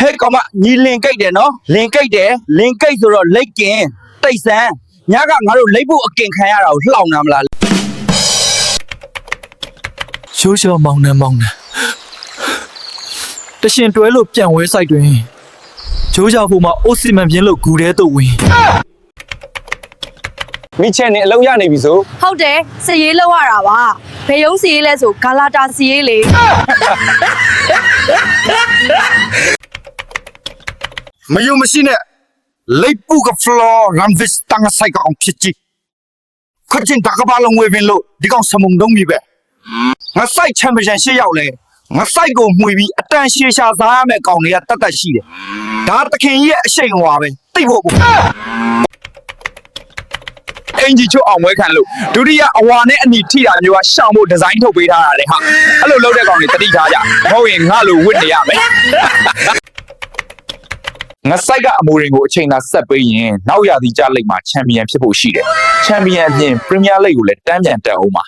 ဟဲ့ကောင်မညီလင်ကိတ်တယ်နော်လင်ကိတ်တယ်လင်ကိတ်ဆိုတော့လိတ်ကင်တိတ်ဆန်းညကငါတို့လိတ်ဖို့အကင်ခံရတာကိုလှောင်နာမလားရိုးရှောမောင်နှံမောင်နှံတရှင်တွဲလို့ပြန်ဝဲဆိုင်တွင်ဂျိုးကြဖို့မှာအိုစီမန်ပြင်းလို့ဂူထဲသို့ဝင်မိချဲနေအလုံးရနေပြီဆိုဟုတ်တယ်စည်ရေးလောက်ရတာပါဘယ်ယုံစည်ရေးလဲဆိုဂါလာတာစည်ရေးလေ မယုံမရှိနဲ့လိတ်ပုကဖလောရမ်ဗစ်တန်းဆိုင်ကောင်ဖြစ်ကြီးခွတ်ချင်းတကဘာလုံးဝေပင်လို့ဒီကောင်စမုံတုံးပြီပဲငါဆိုင်ချန်ပီယံရှစ်ရောက်လဲငါဆိုင်ကိုမှွေပြီးအတန်ရှေရှာစားရမယ့်ကောင်တွေကတတ်တတ်ရှိတယ်ဒါတခင်ကြီးရဲ့အရှိန်ဟွာပဲတိတ်ဖို့ကိုအင်ဂျီချို့အောင်ဝဲခံလို့ဒုတိယအဝါနဲ့အနီထိတာမျိုးကရှောင်ဖို့ဒီဇိုင်းထုတ်ပေးထားတာလေဟာအဲ့လိုလုပ်တဲ့ကောင်တွေတတိထားကြမဟုတ်ရင်ငါလိုဝစ်နေရမယ် ငါဆိုင်ကအမိုရင်ကိုအချိန်သာဆက်ပေးရင်နောက်ရာသီကြလိမ့်မှာချန်ပီယံဖြစ်ဖို့ရှိတယ်ချန်ပီယံအပြင်ပရီးမီးယားလိဂ်ကိုလည်းတန်းပြန်တက်အောင်ပါ